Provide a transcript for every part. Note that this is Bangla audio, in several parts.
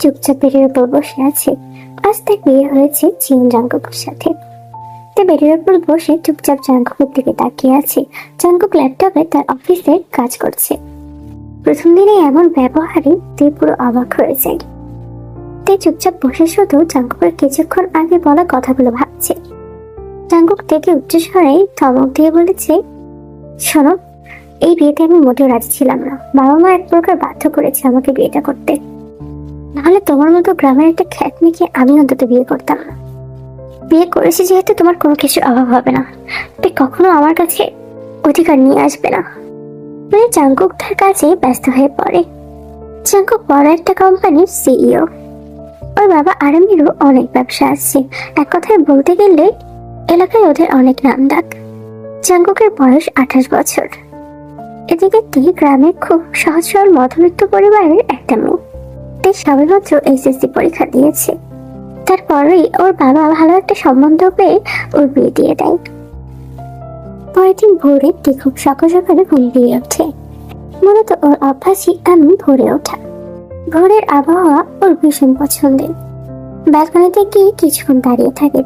চুপচাপ বেডের উপর বসে আছে। আজ তার বিয়ে হয়েছে চিন জাঙ্কুকের সাথে। তে বেডের উপর বসে চুপচাপ জাঙ্কুকের দিকে তাকিয়ে আছে। জাঙ্কুক ল্যাপটপে তার অফিসে কাজ করছে। প্রথম দিনে এমন ব্যবহারে তে পুরো অবাক হয়ে যায়। তে চুপচাপ বসে শুধু জাঙ্কুকের কিছুক্ষণ আগে বলা কথাগুলো ভাবছে। জাঙ্কুক থেকে উচ্চস্বরে ধমক দিয়ে বলেছে, শোনো, এই বিয়েতে আমি মোটেও রাজি ছিলাম না। বাবা মা এক প্রকার বাধ্য করেছে আমাকে বিয়েটা করতে। নাহলে তোমার মতো গ্রামের একটা খ্যাত মেয়েকে আমি অন্তত বিয়ে করতাম। বিয়ে করেছি যেহেতু তোমার কোনো কিছুর অভাব হবে না। তাই কখনো আমার কাছে অধিকার নিয়ে আসবে না। মেয়ে চাঙ্কুক তার কাজে ব্যস্ত হয়ে পড়ে। চাঙ্কুক বড় একটা কোম্পানির সিইও ওর বাবা আরামেরও অনেক ব্যবসা আছে। এক কথায় বলতে গেলে এলাকায় ওদের অনেক নাম ডাক চাঙ্কুকের বয়স আঠাশ বছর। এদিকে তে গ্রামের খুব সহজ সরল মধ্যবিত্ত পরিবারের একটা মেয়ে। তে সবেমাত্র এইচএসসি পরীক্ষা দিয়েছে। তারপরেই ওর বাবা ভালো একটা সম্বন্ধ পেয়ে ওর বিয়ে দিয়ে দেয়। পরের দিন ভোরে খুব সকাল সকালে ঘুম দিয়ে ওঠে। মূলত ওর অভ্যাসই এমন ভোরে ওঠা। ভোরের আবহাওয়া ওর ভীষণ পছন্দের। ব্যালকনিতে গিয়ে কিছুক্ষণ দাঁড়িয়ে থাকে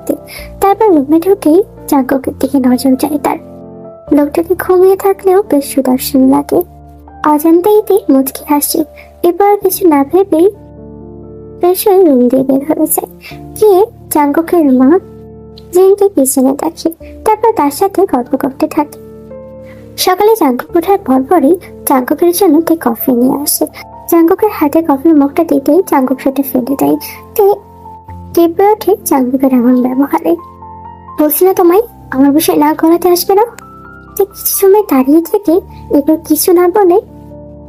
তারপর রুমে ঢুকেই জাঙ্গকের দিকে নজর যায় তার। লোকটাকে ঘুমিয়ে থাকলেও বেশ সুদর্শন লাগে। অজান্তেই মুচকি হাসি। এরপর কিছু না ভেবেই বেশ রুম দিয়ে বের হয়ে যায় গিয়ে জাঙ্গকের মা? জিনকে পিছনে দেখে, তারপর তার সাথে গল্প করতে থাকে। সকালে জাঙ্গক ওঠার পরপরই জাঙ্গকের জন্য তে কফি নিয়ে আসে। জাঙ্গকের হাতে কফির মুখটা দিতেই জাঙ্গক সেটা ফেলে দেয়। তে কেঁপে ওঠে জাঙ্গকের এমন ব্যবহারে। বলছি না তোমায়, আমার বিষয়ে না করাতে আসবে না? কিছু সময় দাঁড়িয়ে থেকে এবার কিছু না বলে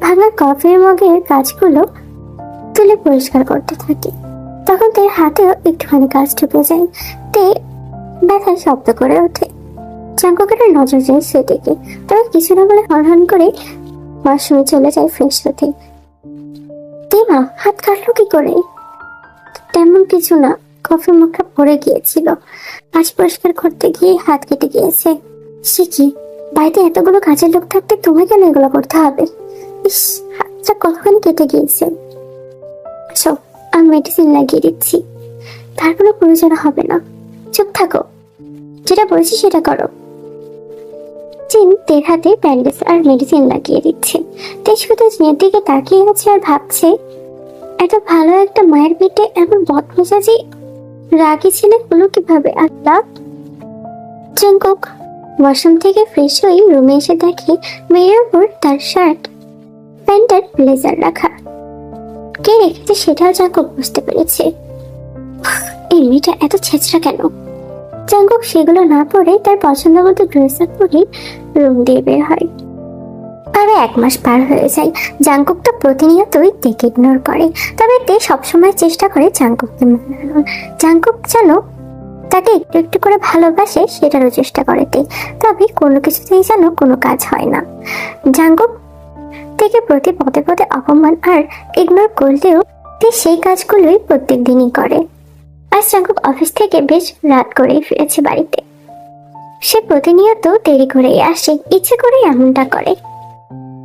ভাঙা কফির মগের কাজগুলো তুলে পরিষ্কার করতে থাকে। তখন তার হাতেও একটুখানি কাজ ঢুকে যায়। তে ব্যথায় শব্দ করে ওঠে। চাঙ্ককের নজর যায় সেদিকে। তবে কিছু না বলে হন হন করে ওয়াশরুমে চলে যায় ফ্রেশ হতে। মা, হাত কাটলো কি করে? তেমন কিছু না কফি মুখটা পড়ে গিয়েছিল। আজ পরিষ্কার করতে গিয়ে হাত কেটে গিয়েছে। সে কি? বাড়িতে এতগুলো কাজের লোক থাকতে তোমায় কেন এগুলো করতে হবে? ইস হাতটা কতখানি কেটে গিয়েছে? সব আমি মেডিসিন লাগিয়ে দিচ্ছি। তার কোনো প্রয়োজন হবে না। চুপ থাকো। যেটা সেটা করো। চিন তের হাতে ব্যান্ডেজ আর মেডিসিন লাগিয়ে দিচ্ছে। দিকে তাকিয়ে আছে আর ভাবছে, এত ভালো একটা মায়ের পেটে এমন বদমেজাজি রাগি ছেলে হলো কীভাবে? আল্লাহ! চাঙ্কক ওয়াশরুম থেকে ফ্রেশ হয়ে রুমে এসে দেখে মেয়ের উপর তার শার্ট প্যান্টার ব্লেজার রাখা। কে রেখেছে সেটাও চাঙ্কক বুঝতে পেরেছে। এই মেয়েটা এত ছেঁচড়া কেন? চাঙ্কক সেগুলো না পরে তার পছন্দ মতো ড্রেস আপ পরে রুম দিয়ে বের হয়। তবে এক মাস পার হয়ে যায়। জাঙ্কুক তো প্রতিনিয়তই তেকে ইগনোর করে। তবে তে সবসময় চেষ্টা করে জাঙ্কুককে মানানোর। জাঙ্কুক যেন তাকে একটু একটু করে ভালোবাসে, সেটারও চেষ্টা করে তে। তবে কোনো কিছুতেই যেন কোনো কাজ হয় না। জাঙ্কুক থেকে প্রতি পদে পদে অপমান আর ইগনোর করলেও সেই কাজগুলোই প্রত্যেক দিনই করে। আজ জাঙ্কুক অফিস থেকে বেশ রাত করেই ফিরেছে বাড়িতে। সে প্রতিনিয়ত দেরি করেই আসে, ইচ্ছে করে এমনটা করে।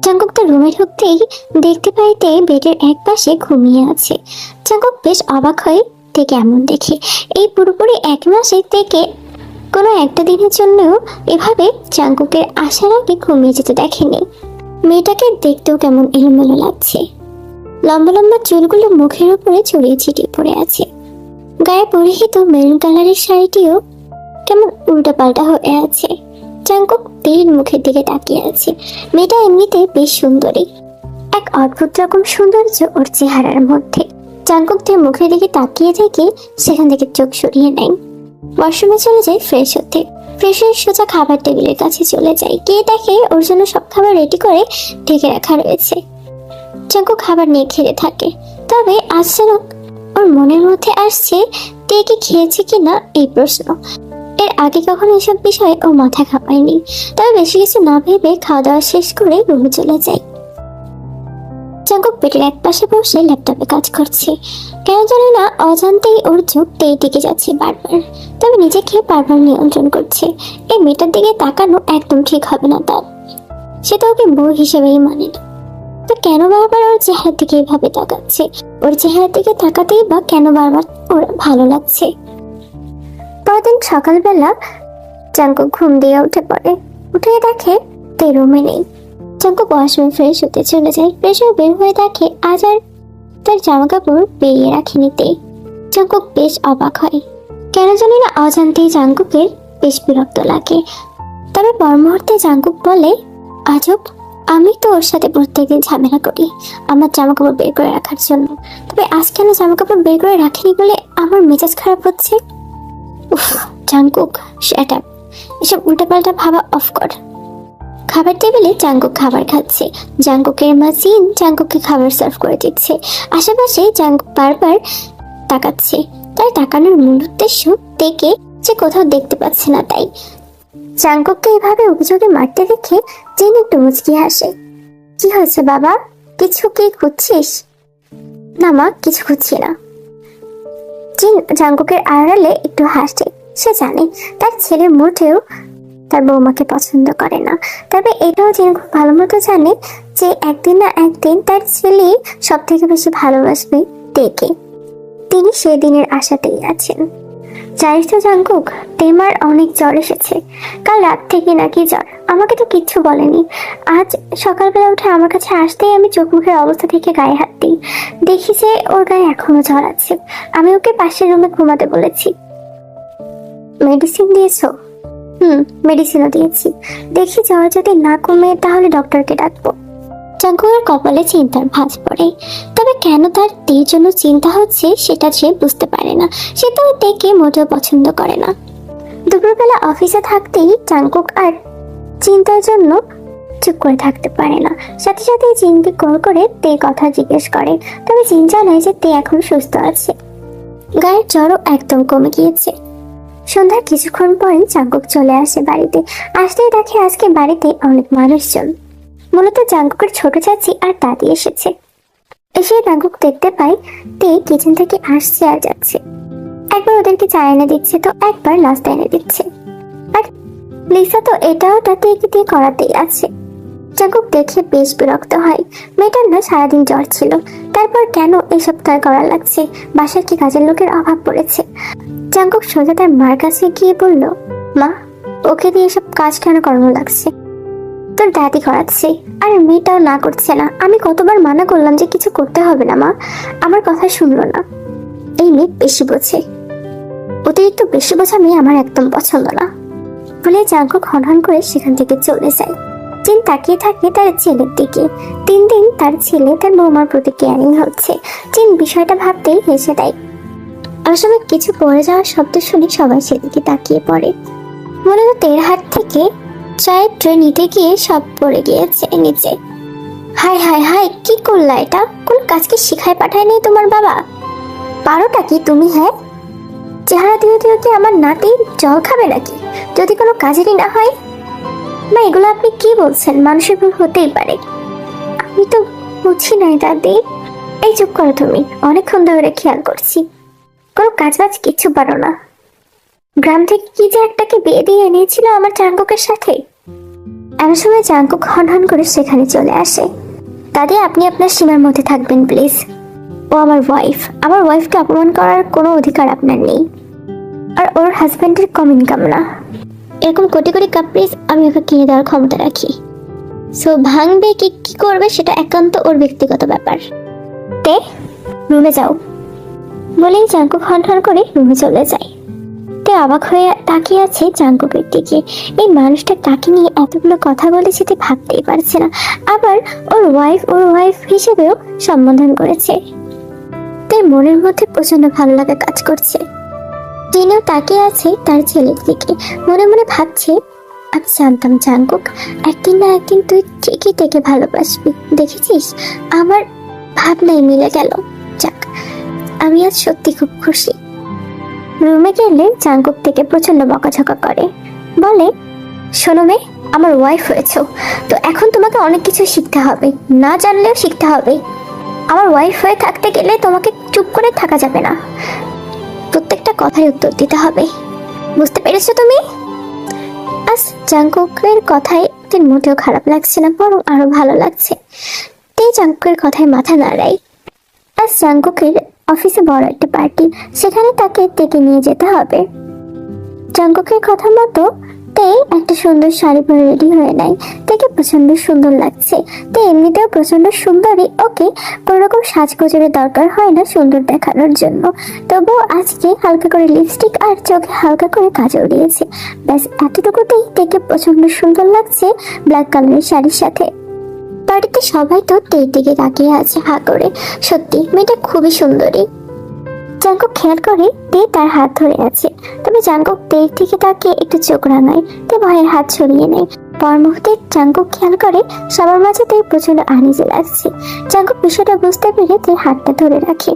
জাঙ্কুক তো রুমে ঢুকতেই দেখতে পাইতে বেডের এক পাশে ঘুমিয়ে আছে। জাঙ্কুক বেশ অবাক হয়ে থেকে এমন দেখে। এই পুরোপুরি এক মাসে থেকে কোনো একটা দিনের জন্যও এভাবে জাঙ্কুকের আসার আগে ঘুমিয়ে যেতে দেখেনি। মেয়েটাকে দেখতেও কেমন এলোমেলো লাগছে। লম্বা লম্বা চুলগুলো মুখের উপরে ছড়িয়ে ছিটিয়ে পড়ে আছে। গায়ে পরিহিত মেরুন কালারের শাড়িটিও কেমন উল্টাপাল্টা হয়ে আছে। চাঙ্কুক তেরির মুখের দিকে তাকিয়ে আছে। মেয়েটা এমনিতে বেশ সুন্দরী। এক অদ্ভুত রকম সৌন্দর্য ওর চেহারার মধ্যে। চাঙ্কুক তার মুখের দিকে তাকিয়ে থেকে সেখান থেকে চোখ সরিয়ে নেয়। ওয়াশরুমে চলে যায় ফ্রেশ হতে। ফ্রেশ হয়ে সোজা খাবার টেবিলের কাছে চলে যায় গিয়ে দেখে ওর জন্য সব খাবার রেডি করে ঢেকে রাখা রয়েছে। চাঙ্কু খাবার নিয়ে খেতে থাকে। তবে আজ ওর মনের মধ্যে আসছে তে কি খেয়েছে কিনা এই প্রশ্ন। এর আগে কখনো এসব বিষয়ে ও মাথা খাপায়নি তবে বেশি কিছু না ভেবে খাওয়া দাওয়া শেষ করে রুমে চলে যায় চাঙ্কুক পেটের এক পাশে বসে ল্যাপটপে কাজ করছে। কেন জানি না, অজান্তেই ওর চোখ তেই টিকে যাচ্ছে বারবার। তবে নিজেকে বারবার নিয়ন্ত্রণ করছে। এই মেয়েটার দিকে তাকানো একদম ঠিক হবে না তার। সে তো ওকে বউ হিসেবেই মানে না। তো কেন বারবার ওর চেহারার দিকে এইভাবে তাকাচ্ছে? ওর চেহারার দিকে তাকাতেই বা কেন বারবার ওর ভালো লাগছে? পরদিন সকালবেলা চাঙ্কু ঘুম দিয়ে উঠে পড়ে। উঠে দেখে তে রুমে নেই। চাঙ্কু ওয়াশরুমে ফ্রেশ হতে চলে যায়। ফ্রেশ হয়ে বের হয়ে দেখে আজ আর তার জামা কাপড় বেরিয়ে রাখেনি তে চাঙ্কুক বেশ অবাক হয়। কেন জানি না অজান্তেই জাঙ্কুকের বেশ বিরক্ত লাগে। তবে পর মুহূর্তে জাঙ্কুক বলে, আজব, আমি তো ওর সাথে প্রত্যেকদিন ঝামেলা করি আমার জামা কাপড় বের করে রাখার জন্য। তবে আজ কেন জামা কাপড় বের করে রাখিনি বলে আমার মেজাজ খারাপ হচ্ছে? উফ, জাঙ্কুক শ্যাট আপ এসব উল্টাপাল্টা ভাবা অফ কর। খাবার টেবিলে জাঙ্কুক খাবার খাচ্ছে। জাঙ্কুকের মা জিন জাঙ্কুককে খাবার সার্ভ করে দিচ্ছে। আশেপাশে জাঙ্কুক বারবার তাকাচ্ছে। তার তাকানোর মূল উদ্দেশ্য দেখে যে কোথাও দেখতে পাচ্ছে না তাই। জাঙ্কুককে এভাবে অভিযোগে মারতে দেখে জিন একটু মুচকি হাসে। কি হয়েছে বাবা? কিছু কি খুঁজছিস? না মা, কিছু খুঁজছি না। জিন জাঙ্কুকের আড়ালে একটু হাসে। সে জানে তার ছেলে মোটেও তার বৌমাকে পছন্দ করে না। তবে এটাও জিন খুব ভালো মতো জানে যে একদিন না একদিন তার ছেলে সব থেকে বেশি ভালোবাসবে তেকে তিনি সেদিনের আশাতেই আছেন। জানিস তো জাঙ্কুক তেমার অনেক জ্বর এসেছে। কাল রাত থেকে নাকি জ্বর। আমাকে তো কিচ্ছু বলেনি। আজ সকালবেলা উঠে আমার কাছে আসতেই আমি চোখ মুখের অবস্থা থেকে গায়ে হাত দিই। দেখি যে ওর গায়ে এখনও জ্বর আছে। আমি ওকে পাশের রুমে ঘুমাতে বলেছি। মেডিসিন দিয়েছ? হুম মেডিসিনও দিয়েছি। দেখি জ্বর যদি না কমে, তাহলে ডক্টরকে ডাকবো। জাঙ্কুকের কপালে চিন্তার ভাঁজ পড়ে। তবে কেন তার তের জন্য চিন্তা হচ্ছে, সেটা সে বুঝতে পারে না। সে তো তেকে মোটেও পছন্দ করে না। দুপুরবেলা অফিসে থাকতেই জাঙ্কুক আর চিন্তার জন্য চুপ করে থাকতে পারে না। সাথে সাথে জিনকে কল করে তে কথা জিজ্ঞেস করে। তবে জিন জানায় যে তে এখন সুস্থ আছে। গায়ের জ্বরও একদম কমে গিয়েছে। সন্ধ্যার কিছুক্ষণ পরে জাঙ্কুক চলে আসে বাড়িতে। আসতেই দেখে আজকে বাড়িতে অনেক মানুষজন। মূলত জাঙ্কুকের ছোট চাচি আর দাদি এসেছে। এসে জাঙ্কুক দেখতে পায়, তে কিচেন থেকে আসছে আর যাচ্ছে। একবার ওদেরকে চা এনে দিচ্ছে তো, একবার নাস্তা এনে দিচ্ছে। আর লিসা তো এটা ওটা তেকে দিয়ে করাতেই আছে। জাঙ্কুক দেখে বেশ বিরক্ত হয়। মেয়েটার না সারাদিন জ্বর ছিল। তারপর কেন এসব তার করা লাগছে? বাসায় কি কাজের লোকের অভাব পড়েছে? জাঙ্কুক সোজা তার মার কাছে গিয়ে বলল, মা, ওকে দিয়ে এসব কাজ কেন করানো লাগছে? তোর দাদি করাচ্ছে। আর মেয়েটাও না করছে না। আমি কতবার মানা করলাম যে কিছু করতে হবে না, মা। আমার কথা শুনলো না। এই মেয়ে বেশি বোঝে। অতিরিক্ত বেশি বোঝা মেয়ে আমার একদম পছন্দ না। বলে জাঙ্কুক হনহন করে সেখান থেকে চলে যায়। চিন তাকিয়ে থাকে তার ছেলের দিকে। তিন দিন তার ছেলে তার বৌমার প্রতি কেয়ারিং হচ্ছে। চিন বিষয়টা ভাবতেই হেসে দেয়। অসময় কিছু পড়ে যাওয়ার শব্দ শুনে সবাই সেদিকে তাকিয়ে পড়ে। মূলত তের হাত থেকে চায়ের ট্রে নিতে গিয়ে সব পড়ে গিয়েছে নিচে। হাই হাই হাই কি করলা এটা? কোন কাজকে শিখায় পাঠায় নেই তোমার বাবা? পারোটা কি তুমি হ্যাঁ? চেহারা দিয়ে দিয়ে কি আমার নাতি জল খাবে নাকি? যদি কোনো কাজেরই না হয়? না এগুলো আপনি কি বলছেন? মানুষের ভুল হতেই পারে। আমি তো বুঝি নাই দাদি। এই চুপ করো তুমি, অনেকক্ষণ ধরে খেয়াল করছি। কোনো কাজ বাজ কিচ্ছু পারো না। গ্রাম থেকে কি যে একটাকে বিয়ে দিয়ে এনেছিল আমার চাঙ্কুকের সাথে? এমন সময় চাঙ্কুক হন হন করে সেখানে চলে আসে। দাদি, আপনি আপনার সীমার মধ্যে থাকবেন, প্লিজ। ও আমার ওয়াইফ আমার ওয়াইফকে অপমান করার কোনো অধিকার আপনার নেই। আর ওর হাজব্যান্ডের কম ইনকাম না। এরকম কোটি কোটি কাপ্রিজ আমি ওকে কিনে দেওয়ার ক্ষমতা রাখি। সো ভাঙবে কি কি করবে সেটা একান্ত ওর ব্যক্তিগত ব্যাপার। তে, রুমে যাও। বলেই চাঙ্কুক হন হন করে রুমে চলে যায়। তে অবাক হয়ে তাকিয়ে আছে চাঙ্কুকের দিকে। এই মানুষটা তাকে নিয়ে এতগুলো কথা বলেছে তে ভাবতেই পারছে না। আবার ওর ওয়াইফ ওর ওয়াইফ হিসেবেও সম্বোধন করেছে। তাই মনের মধ্যে প্রচণ্ড ভালো লাগা কাজ করছে। টিনাও তাকিয়ে আছে তার ছেলের দিকে। মনে মনে ভাবছে, আমি জানতাম জাঙ্কুক একদিন না একদিন তুই ঠিকই থেকে ভালোবাসবি। দেখেছিস? আমার ভাবনাই মিলে গেল। যাক, আমি আজ সত্যি খুব খুশি। রুমে গেলে জাঙ্কুক থেকে প্রচণ্ড বকাঝকা করে। বলে, শোনো মে আমার ওয়াইফ হয়েছো। তো এখন তোমাকে অনেক কিছু শিখতে হবে। না জানলেও শিখতে হবে। আমার ওয়াইফ হয়ে থাকতে গেলে তোমাকে চুপ করে থাকা যাবে না। প্রত্যেকটা কথায় উত্তর দিতে হবে। বুঝতে পেরেছ তুমি? আজ জাঙ্কুকের কথায় তিন মোটেও খারাপ লাগছে না, বরং আরও ভালো লাগছে। তে জাঙ্কুকের কথায় মাথা নাড়াই। আজ জাঙ্কুকের অফিসে বড় একটা পার্টি, সেখানে তাকে ডেকে নিয়ে যেতে হবে। জাঙ্কুকের কথা মতো তে একটা সুন্দর শাড়ি পরে রেডি হয়ে নেয়। তাকে প্রচণ্ড সুন্দর লাগছে। তো এমনিতেও প্রচণ্ড সুন্দরী, ওকে কোনো রকম সাজগোজের দরকার হয় না সুন্দর দেখানোর জন্য। তবুও আজকে হালকা করে লিপস্টিক আর চোখে হালকা করে কাজল দিয়েছে। ব্যাস, এতটুকুতেই দেখে প্রচণ্ড সুন্দর লাগছে ব্ল্যাক কালারের শাড়ির সাথে। বাড়িতে সবাই তো তের দিকে তাকিয়ে আছে হা করে। সত্যি, মেয়েটা খুবই সুন্দরী। জাঙ্কুক খেয়াল করে তে তার হাত ধরে আছে। তবে জাঙ্কুক তের থেকে তাকে একটু চোখ রাঙায়, তে ভয়ের হাত ছড়িয়ে নেয়। পর মুহূর্তে জাঙ্কুক খেয়াল করে সবার মাঝে তে প্রচণ্ড আনিজে লাগছে। জাঙ্কুক বিষয়টা বুঝতে পেরে তের হাতটা ধরে রাখে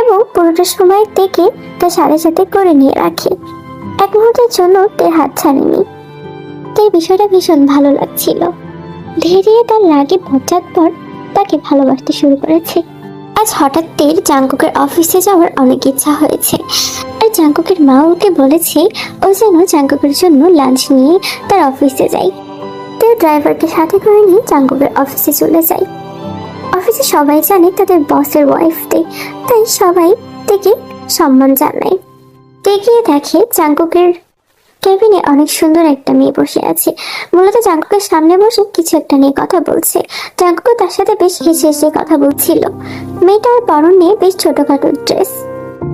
এবং পুরোটা সময় তেকে তার সাথে সাথে করে নিয়ে রাখে। এক মুহূর্তের জন্য তের হাত ছাড়েনি। তের বিষয়টা ভীষণ ভালো লাগছিল। ধীরে তার রাগে পশ্চাৎ পর তাকে ভালোবাসতে শুরু করেছে। আজ হঠাৎ তের জাঙ্কুকের অফিসে যাওয়ার অনেক ইচ্ছা হয়েছে। আর জাঙ্কুকের মা ওকে বলেছে, ও যেন জাঙ্কুকের জন্য লাঞ্চ নিয়ে তার অফিসে যায়। তো ড্রাইভারকে সাথে করে নিয়ে জাঙ্কুকের অফিসে চলে যায়। অফিসে সবাই জানে তাদের বসের ওয়াইফ তে তাই সবাই থেকে সম্মান জানায়। গিয়ে দেখে জাঙ্কুকের কেবিনে অনেক সুন্দর একটা মেয়ে বসে আছে। মূলত জাঙ্কুকের সামনে বসে কিছু একটা নিয়ে কথা বলছে। জাঙ্কুকও তার সাথে বেশ হেসে হেসে কথা বলছিল। মেয়েটার পরনে বেশ ছোটখাটো ড্রেস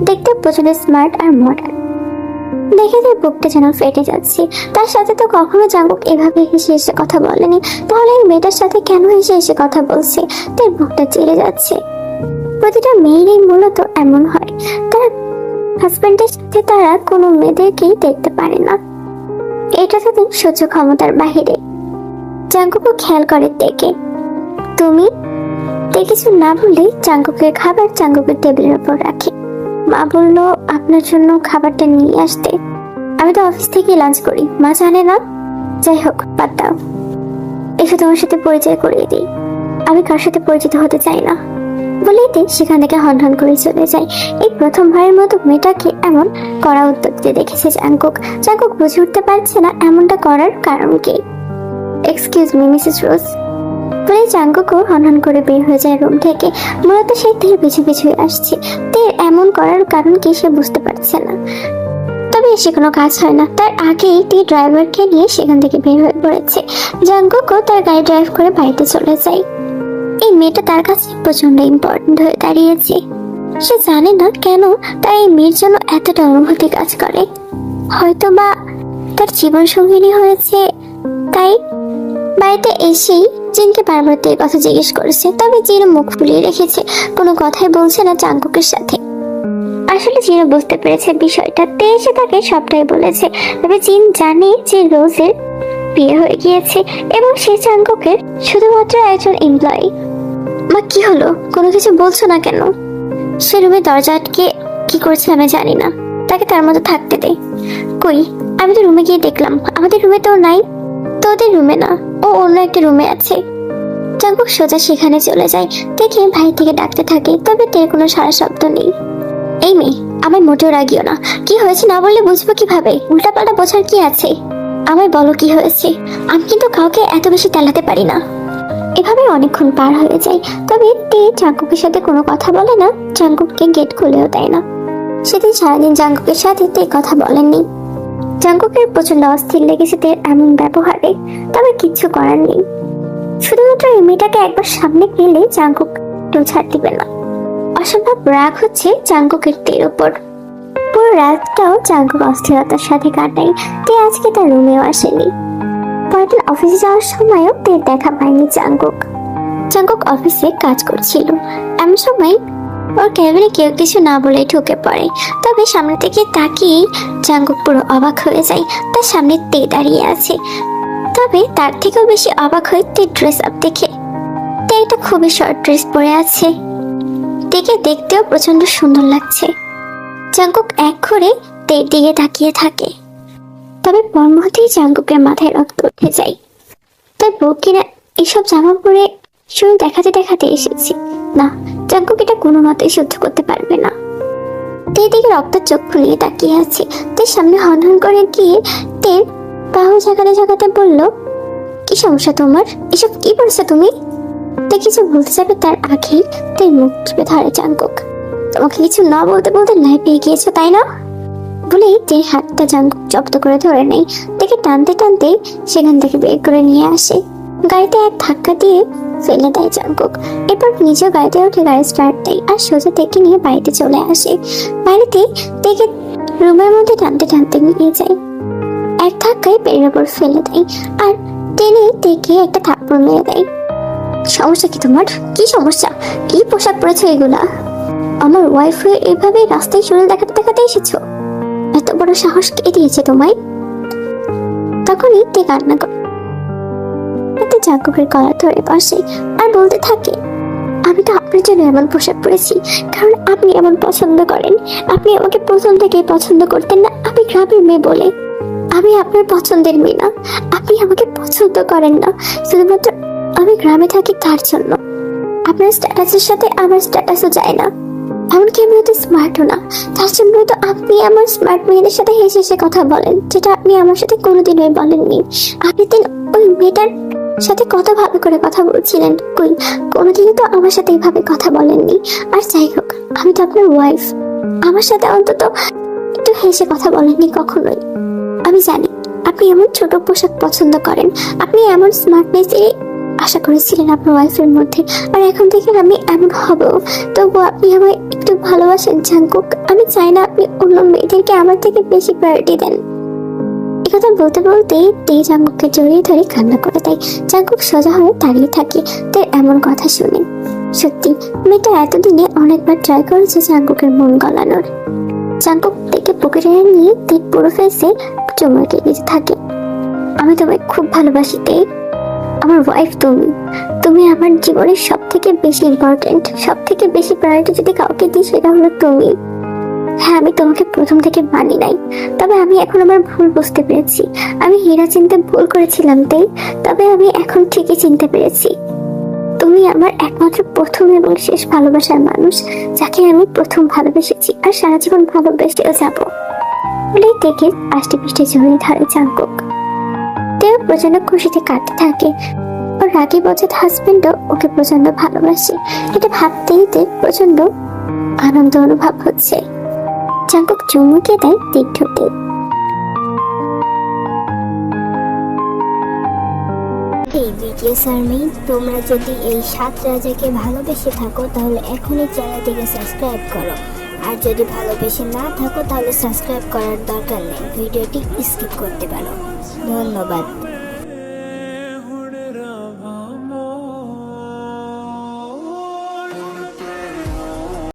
দেখতে প্রচণ্ড স্মার্ট আর মডার্ন দেখে তার বুকটা যেন ফেটে যাচ্ছে। তার সাথে তো কখনো জাঙ্কুক এভাবে হেসে হেসে কথা বলেনি। তাহলে এই মেয়েটার সাথে কেন হেসে হেসে কথা বলছে? তার বুকটা চেড়ে যাচ্ছে। প্রতিটা মেয়েরই মূলত এমন হয়। তার হাজবেন্ডের সাথে তারা কোনো মেয়েদেরকেই দেখতে পারে না। এটা তাদের সহ্য ক্ষমতার বাহিরে। জাঙ্কুকও খেয়াল করে দেখে। তুমি? তে কিছু না বলে চাঙ্কুকের খাবার চাঙ্কুকের টেবিলের উপর রাখে। মা বলল, আপনার জন্য খাবারটা নিয়ে আসতে। আমি তো অফিস থেকে লাঞ্চ করি। মা জানে না? যাই হোক, বাদ দাও। এসে তোমার সাথে পরিচয় করিয়ে দিই। আমি কার সাথে পরিচিত হতে চাই না। বলেই সেখান থেকে হন হন করে চলে যায়। এই প্রথমবারের মতো মেয়েটাকে এমন করা দিতে দেখেছে জাঙ্কুক জাঙ্কুক বুঝে উঠতে পারছে না এমনটা করার কারণ কি। এক্সকিউজ মি মিসেস রোজ বলে জাঙ্কুকও হনহন করে বের হয়ে যায় রুম থেকে। মূলত সে তীর পিছু পিছুই আসছে। তীর এমন করার কারণ কি সে বুঝতে পারছে না। তবে সে কোনো কাজ হয় না। তার আগেই তীর ড্রাইভারকে নিয়ে সেখান থেকে বের হয়ে পড়েছে। জাঙ্কুকও তার গাড়ি ড্রাইভ করে বাড়িতে চলে যায়। এই মেয়েটা তার কাছে প্রচণ্ড ইম্পর্টেন্ট হয়ে দাঁড়িয়েছে। সে জানে না কেন তার এই মেয়ের জন্য এতটা অনুভূতি কাজ করে। হয়তো বা তার জীবন সঙ্গিনী হয়েছে, তাই বাড়িতে এসেই জিনকে বারবার তো কথা জিজ্ঞেস করেছে, তবে জিন মুখ ফুলিয়ে রেখেছে, কোনো কথাই বলছে না চাঙ্কুকের সাথে। আসলে জিন বুঝতে পেরেছে বিষয়টা, তে এসে তাকে সবটাই বলেছে। তবে জিন জানে যে রোজের বিয়ে হয়ে গিয়েছে, এবং সে চাঙ্কুকের শুধুমাত্র একজন এমপ্লয়ি মা কি হলো? কোনো কিছু বলছো না কেন? সে রুমে দরজা আটকে কি করছে আমি জানি না। তাকে তার মতো থাকতে দে। কই? আমি তো রুমে গিয়ে দেখলাম। আমাদের রুমে তো নাই। তোদের রুমে না। ও অন্য একটা রুমে আছে। চাঙ্কুক সোজা সেখানে চলে যায়। দেখে ভাই থেকে ডাকতে থাকে, তবে তের কোনো সারা শব্দ নেই। এই মেয়ে, আমায় মোটেও রাগিও না। কি হয়েছে না বললে বুঝব কীভাবে? উল্টাপাল্টা বোঝার কি আছে? আমায় বলো কি হয়েছে? আমি কিন্তু কাউকে এত বেশি তেলাতে পারি না। এভাবে অনেকক্ষণ পার হয়ে যায়। তবে তে চাঙ্কুকের সাথে কোনো কথা বলে না চাঙ্কুককে গেট খুলেও দেয় না। সেদিন সারাদিন জাঙ্কুকের সাথে তে কথা বলেননি। জাঙ্কুকের প্রচণ্ড অস্থির লেগেছে তের এমন ব্যবহারে, তবে কিচ্ছু করার নেই। শুধুমাত্র এই মেয়েটাকে একবার সামনে পেলে জাঙ্কুক কেউ ছাড় দিবে না। অসম্ভব রাগ হচ্ছে জাঙ্কুকের তের ওপর। পুরো রাতটাও জাঙ্কুক অস্থিরতার সাথে কাটাই তে আজকে তার রুমেও আসেনি। পরের অফিসে যাওয়ার সময়ও তের দেখা পায়নি জাঙ্কুক। জাঙ্কুক অফিসে কাজ করছিল। এমন সময় ওর ক্যাবিনে কেউ কিছু না বলে ঢুকে পড়ে। তবে সামনে থেকে তাকিয়েই জাঙ্কুক পুরো অবাক হয়ে যায়। তার সামনে তে দাঁড়িয়ে আছে। তবে তার থেকেও বেশি অবাক হয় তে ড্রেস আপ দেখে। তে একটা খুবই শর্ট ড্রেস পরে আছে। তেকে দেখতেও প্রচণ্ড সুন্দর লাগছে। জাঙ্কুক এক করে তের দিকে তাকিয়ে থাকে। তবে পর মুহূর্তেই জাঙ্কুকের মাথায় রক্ত উঠে যায়। তার বউ কিনা এসব জামা পরে শুধু দেখাতে দেখাতে এসেছি। না, জাঙ্কুক এটা কোনো মতেই সহ্য করতে পারবে না। দিকে চোখ ফুলিয়ে তাকিয়ে আছে। তের সামনে হন হন করে গিয়ে তের বাহু জাগাতে জাগাতে বলল, কি সমস্যা তোমার? এসব কি করছ তুমি? তে কিছু বলতে যাবে তার আগেই তার মুখ টিপে ধরে জাঙ্কুক। তোমাকে কিছু না বলতে বলতে লাইফে গিয়েছো, তাই না? বলেই তে হাতটা জাঙ্কুক জব্দ করে ধরে নেই দেখে টানতে টানতে সেখান থেকে বের করে নিয়ে আসে। গাড়িতে এক ধাক্কা দিয়ে ফেলে দেয় জাঙ্কুক এরপর নিজেও গাড়িতে উঠে গাড়ি স্টার্ট দেয় আর সোজা তেকে নিয়ে বাড়িতে চলে আসে। বাড়িতে তেকে রুমের মধ্যে টানতে টানতে নিয়ে যায়। এক ধাক্কায় পেটের ওপর ফেলে দেয় আর টেনে তেকে একটা থাপ্পড় মেরে দেয়। সমস্যা কি তোমার? কি সমস্যা? কি পোশাক পরেছো এগুলা? আমার ওয়াইফ এভাবে রাস্তায় চলে দেখাতে দেখাতে এসেছ? এত বড় সাহস কে দিয়েছে তোমায়? তখনই তে কান্না করে জাঙ্কুকের কলার ধরে বসে আর বলতে থাকে, আমি তো আপনার জন্য এমন পোশাক পরেছি, কারণ আপনি এমন পছন্দ করেন। আপনি আমাকে প্রথম থেকেই পছন্দ করতেন না, আমি গ্রামের মেয়ে বলে। আমি আপনার পছন্দের মেয়ে না, আপনি আমাকে পছন্দ করেন না। শুধুমাত্র আমি গ্রামে থাকি তার জন্য। আপনার স্ট্যাটাসের সাথে আমার স্ট্যাটাসও যায় না। এমনকি আমি হয়তো স্মার্টও না। তার জন্য তো আপনি আমার স্মার্ট মেয়েদের সাথে হেসে হেসে কথা বলেন, যেটা আপনি আমার সাথে কোনোদিনই বলেননি। আপনি দিন ওই মেয়েটার সাথে কত ভাবে করে কথা বলছিলেন কই? কোনোদিনই তো আমার সাথে এইভাবে কথা বলেননি। আর যাই হোক, আমি তো আপনার ওয়াইফ আমার সাথে অন্তত একটু হেসে কথা বলেননি কখনোই। আমি জানি, আপনি এমন ছোট পোশাক পছন্দ করেন। আপনি এমন স্মার্টনেসই আশা করেছিলেন আপনার ওয়াইফের মধ্যে। আর এখন থেকে আমি এমন হব। তবু আপনি আমায় ভালোবাসেন জাঙ্কুক। আমি চাই না আপনি অন্য মেয়েদেরকে আমার থেকে বেশি প্রায়োরিটি দেন। একথা বলতে বলতে তে জাঙ্কুককে জড়িয়ে ধরে কান্না করে দেয়। জাঙ্কুক সোজা হয়ে দাঁড়িয়ে থাকে তার এমন কথা শুনে। সত্যি, মেয়েটা এতদিনে অনেকবার ট্রাই করেছে জাঙ্কুকের মন গলানোর। জাঙ্কুক থেকে পকেটে নিয়ে তে পুরো ফেসে চুমুকে দিতে থাকে। আমি তোমায় খুব ভালোবাসি তে আমার ওয়াইফ তুমি। তুমি আমার জীবনের সব থেকে বেশি ইম্পর্টেন্ট সব থেকে বেশি প্রায়োরিটি যদি কাউকে দিই, সেটা হলো তুমি। হ্যাঁ আমি তোমাকে প্রথম থেকে মানি নাই, তবে আমি এখন আমার ভুল বুঝতে পেরেছি। আমি হীরা চিনতে ভুল করেছিলাম তাই, তবে আমি এখন ঠিকই চিনতে পেরেছি। তুমি আমার একমাত্র প্রথম এবং শেষ ভালোবাসার মানুষ, যাকে আমি প্রথম ভালোবেসেছি আর সারা জীবন ভালোবেসেও যাব। বলেই দেখে আষ্টে পিষ্টে জড়িয়ে ধরে চাঙ্কুক তেও প্রচণ্ড খুশিতে কাঁদতে থাকে। ওর রাগি বচত হাজবেন্ডও ওকে প্রচণ্ড ভালোবাসে। এটা ভাবতেই প্রচণ্ড আনন্দ অনুভব হচ্ছে। চাঙ্কুক চুমুকে দেয় তীর্থতে এই বিটিএস আর্মি তোমরা যদি এই সাত রাজাকে ভালোবেসে থাকো, তাহলে এখনই চ্যানেলটিকে সাবস্ক্রাইব করো। আর যদি ভালোবেসে না থাকো, তাহলে সাবস্ক্রাইব করার দরকার নেই। ভিডিওটি স্কিপ করতে পারো। ধন্যবাদ।